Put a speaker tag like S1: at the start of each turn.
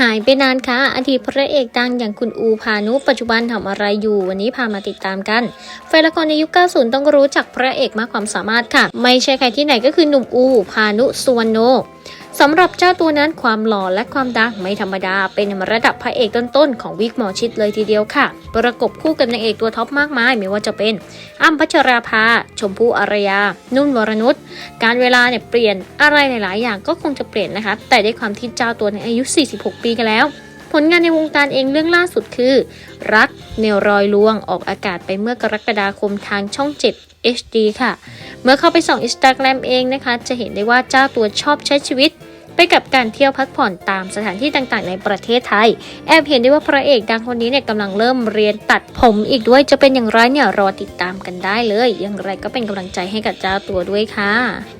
S1: หายไปนานค่ะอดีตพระเอกดังอย่างคุณอูพานุปัจจุบันทำอะไรอยู่ วันนี้พามาติดตามกันแฟนละครในยุค 90 ต้องรู้จักพระเอกมากความสามารถค่ะ ไม่ใช่ใครที่ไหนก็คือหนุ่มอูพานุสุวรรณโน สำหรับเจ้าตัวนั้นความหล่อและความดังไม่ธรรมดา เป็นระดับพระเอกต้นๆของวิกหมอชิดเลยทีเดียวค่ะ ประกบคู่กับนางเอกตัวท็อปมากมาย ไม่ว่าจะเป็นอ้ำพัชราภา ชมพู่อารยา นุ่นวรนุชการเวลาเนี่ยเปลี่ยนอะไรหลายๆ อย่างก็คงจะเปลี่ยนนะคะ แต่ด้วยความที่เจ้าตัวในอายุ 46 ปีกันแล้ว ผลงานในวงการเองเรื่องล่าสุดคือ รักเนวรอยลวงออกอากาศไปเมื่อกรกฎาคมทางช่อง 7 HD ค่ะ เมื่อเข้าไปส่องอินสตาแกรมเองนะคะ จะเห็นได้ว่าเจ้าตัวชอบใช้ชีวิต ไปกับการเที่ยวพักผ่อนตามสถานที่ต่างๆ ในประเทศไทย แอบเห็นได้ว่าพระเอกดังคนนี้เนี่ยกำลังเริ่มเรียนตัดผมอีกด้วยจะเป็นอย่างไรเนี่ยรอติดตามกันได้เลย อย่างไรก็เป็นกำลังใจให้กับเจ้าตัวด้วยค่ะ